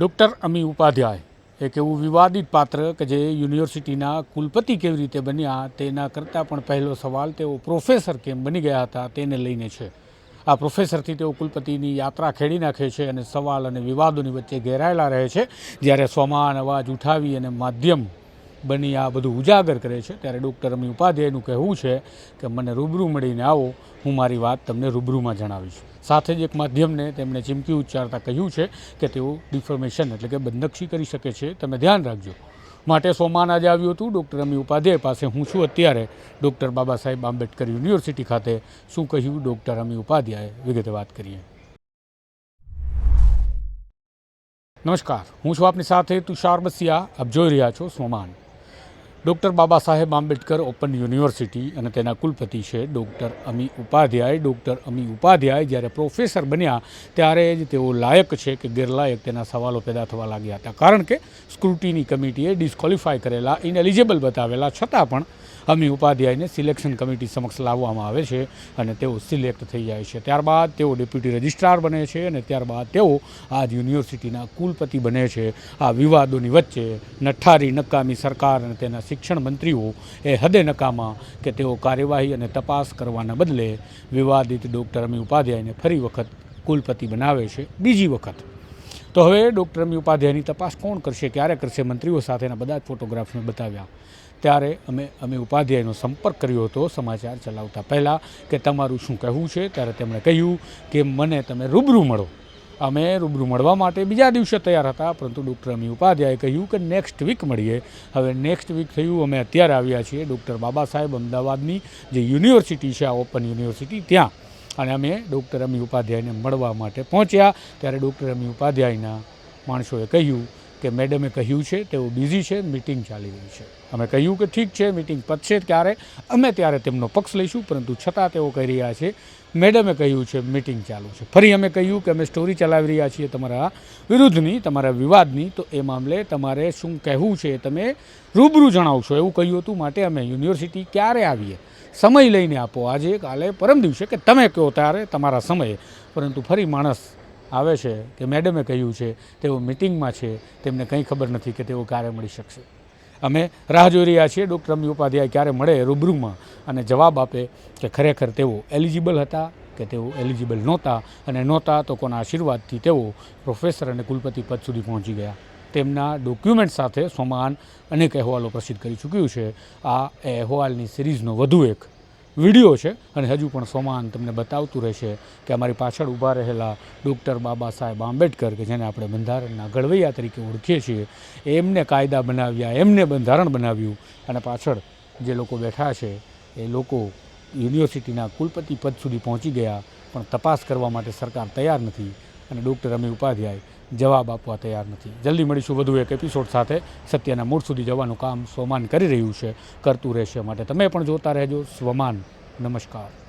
Doctor Ami Upadhyay, એક એવું વિવાદિત પાત્ર કે જે યુનિવર્સિટીના કુલપતિ કેવી રીતે બન્યા તેના કરતાં પણ પહેલો સવાલ તેઓ પ્રોફેસર કેમ બની ગયા હતા તેને લઈને છે. આ પ્રોફેસરથી તેઓ કુલપતિની યાત્રા ખેડી નાખે છે અને સવાલ અને વિવાદોની વચ્ચે ઘેરાયેલા રહે છે. જ્યારે સ્વમાન અવાજ ઉઠાવી અને માધ્યમ બની આ બધું ઉજાગર કરે છે, ત્યારે ડૉક્ટર અમી ઉપાધ્યાયનું કહેવું છે કે મને રૂબરૂ મળીને આવો, હું મારી વાત તમને રૂબરૂમાં જણાવીશ. સાથે જ એક માધ્યમને તેમણે ચીમકી ઉચ્ચારતા કહ્યું છે કે તેઓ ડિફોર્મેશન એટલે કે બંધક્ષી કરી શકે છે, તમે ધ્યાન રાખજો. માટે સોમાન આજે આવ્યું હતું, ડૉક્ટર અમી ઉપાધ્યાય પાસે હું છું અત્યારે, ડૉક્ટર બાબા સાહેબ આંબેડકર યુનિવર્સિટી ખાતે. શું કહ્યું ડૉક્ટર અમી ઉપાધ્યાય? વિગતે વાત કરીએ. નમસ્કાર, હું છું આપની સાથે તુષાર બસિયા, આપ જોઈ રહ્યા છો સોમાન. Doctor Baba Saheb Ambedkar open university અને તેના કુલપતિ છે ડૉક્ટર અમી ઉપાધ્યાય. ડૉક્ટર અમી ઉપાધ્યાય જ્યારે પ્રોફેસર બન્યા ત્યારે જ તેઓ લાયક છે કે ગેરલાયક તેના સવાલો પેદા થવા લાગ્યા હતા. કારણ કે સ્ક્રુટીની કમિટીએ ડિસ્કોલિફાય કરેલા, ઇનએલિજિબલ બતાવેલા છતાં પણ અમી ઉપાધ્યાયને સિલેક્શન કમિટી સમક્ષ લાવવામાં આવે છે અને તેઓ સિલેક્ટ થઈ જાય છે. ત્યારબાદ તેઓ ડેપ્યુટી રજિસ્ટ્રાર બને છે અને ત્યારબાદ તેઓ આજ યુનિવર્સિટીના કુલપતિ બને છે. આ વિવાદોની વચ્ચે નઠારી નકામી સરકાર અને તેના શિક્ષણ મંત્રીઓ એ હદે નકામા કે તેઓ કાર્યવાહી અને તપાસ કરવાના બદલે વિવાદિત ડૉક્ટર અમી ઉપાધ્યાયને ફરી વખત કુલપતિ બનાવે છે બીજી વખત. તો હવે ડૉક્ટર અમી ઉપાધ્યાયની તપાસ કોણ કરશે, ક્યારે કરશે, મંત્રીઓ સાથેના બધા જ ફોટોગ્રાફ્સને બતાવ્યા. ત્યારે અમે અમે ઉપાધ્યાયનો સંપર્ક કર્યો હતો સમાચાર ચલાવતા પહેલાં કે તમારું શું કહેવું છે, ત્યારે તેમણે કહ્યું કે મને તમે રૂબરૂ મળો. અમે રૂબરૂ મળવા માટે બીજા દિવસે તૈયાર હતા, પરંતુ ડૉક્ટર અમી ઉપાધ્યાયે કહ્યું કે નેક્સ્ટ વીક મળીએ. હવે નેક્સ્ટ વીક થયું, અમે અત્યારે આવ્યા છીએ ડૉક્ટર બાબા સાહેબ અમદાવાદની જે યુનિવર્સિટી છે, આ ઓપન યુનિવર્સિટી ત્યાં. અને અમે ડૉક્ટર અમી ઉપાધ્યાયને મળવા માટે પહોંચ્યા. ત્યારે ડૉક્ટર અમી ઉપાધ્યાયના માણસોએ કહ્યું કે મેડમે કહ્યું છે, તેઓ બિઝી છે મિટિંગ ચાલી રહી છે. અમે કહ્યું કે ઠીક છે મિટિંગ પતશે ત્યારે, અમે ત્યારે તેમનો પક્ષ લઈશું, પરંતુ છતાં તેઓ કહી રહ્યા છે, મેડમે કહ્યું છે મિટિંગ ચાલુ છે. ફરી અમે કહ્યું કે અમે સ્ટોરી ચલાવી રહ્યા છીએ તમારા વિરુદ્ધની, તમારા વિવાદની, તો એ મામલે તમારે શું કહેવું છે તમે રૂબરૂ જણાવશો. એવું કહ્યું હતું, માટે અમે યુનિવર્સિટી ક્યારે આવીએ? સમય લઈને આપો. આજે કાલે પરમ દિવસે કે તમે કહો ત્યારે તમારા સમયે. પરંતુ ફરી માણસ આવે છે કે મેડમે કહ્યું છે, તેઓ મિટિંગમાં છે, તેમને કંઈ ખબર નથી કે તેઓ ક્યારે મળી શકશે. અમે રાહ જોઈ રહ્યા છીએ, ડૉક્ટર અમી ઉપાધ્યાય ક્યારે મળે રૂબરૂમાં અને જવાબ આપે કે ખરેખર તેઓ એલિજિબલ હતા કે તેઓ એલિજિબલ નહોતા અને નહોતા તો કોના આશીર્વાદથી તેઓ પ્રોફેસર અને કુલપતિ પદ સુધી પહોંચી ગયા. તેમના ડોક્યુમેન્ટ સાથે સોમાન અનેક અહેવાલો પ્રસિદ્ધ કરી ચૂક્યું છે. આ અહેવાલની સિરીઝનો વધુ એક વીડિયો છે અને હજુ પણ સોમાન તમને બતાવતું રહેશે કે અમારી પાછળ ઊભા રહેલા ડૉક્ટર બાબા સાહેબ આંબેડકર કે જેને આપણે બંધારણના ઘડવૈયા તરીકે ઓળખીએ છીએ, એમને કાયદા બનાવ્યા, એમને બંધારણ બનાવ્યું અને પાછળ જે લોકો બેઠા છે, એ લોકો યુનિવર્સિટીના કુલપતિ પદ સુધી પહોંચી ગયા, પણ તપાસ કરવા માટે સરકાર તૈયાર નથી અને ડૉક્ટર અમે ઉપાધ્યાય જવાબ આપવા તૈયાર નથી. જલ્દી મળીશું વધુ એક એપિસોડ સાથે. સત્યના મૂળ સુધી જવાનું કામ સ્વમાન કરી રહ્યું છે. કરતું રહેશે માટે તમે પણ જોતા રહેજો. સ્વમાન. નમસ્કાર.